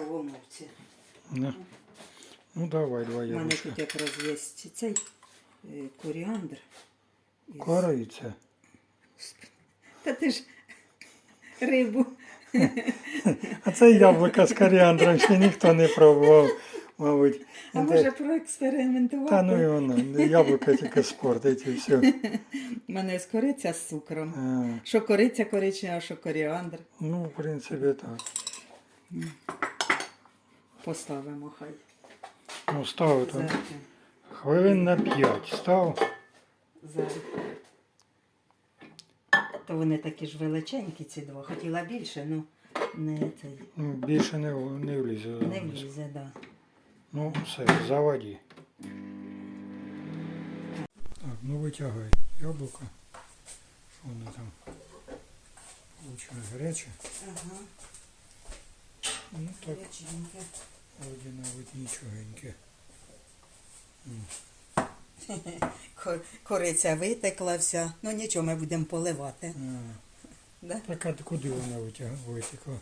мікроволновці. Не. Ну давай, два У мене яблучка. тут якраз є цей е, коріандр. із- Кориця. Та ти ж рибу. А це яблука з коріандром ще ніхто не пробував, мабуть. А може проекспериментувати? Та ну і воно, яблука тільки спортить і все. У мене є кориця з цукром. А, Що кориця коричнева, а що коріандр. ну, в принципі, так. Поставимо хай. Ну, став там хвилин на п'ять. Став. Зараз. То вони такі ж величенькі, ці два. Хотіла більше, ну не, цей, Ну, Більше не, не влізе. не влізе, да. Ну, все, заводі. Так, ну витягай яблуко. Воно там? Лучше гаряче. Ага, Ну так, вроді навіть нічогеньке. Кориця витекла вся. Ну нічого, ми будемо поливати. Да? так а куди вона витяг- витекла?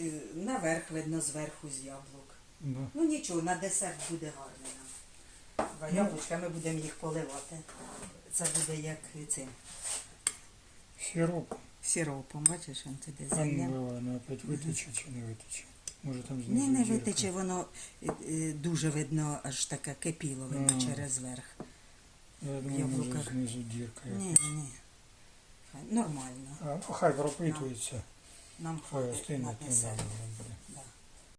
Е, Наверх видно зверху з яблук. Да. Ну нічого, на десерт буде гарно нам. Два яблучка ми будемо їх поливати. Це буде як цим Сироп. Сиропом, бачиш, він туди А ну, вона опять витече чи не витече? Може там знизу Ні, не дірка? витече, воно е, е, дуже видно, аж таке кипіло видно А. через верх. Я думаю, може яблуках. знизу дірка. Ні, якась. ні. Хай- Нормально. А, ну, хай пропитується. Нам Хай хватить остине, на то десерт. нормально буде. Да.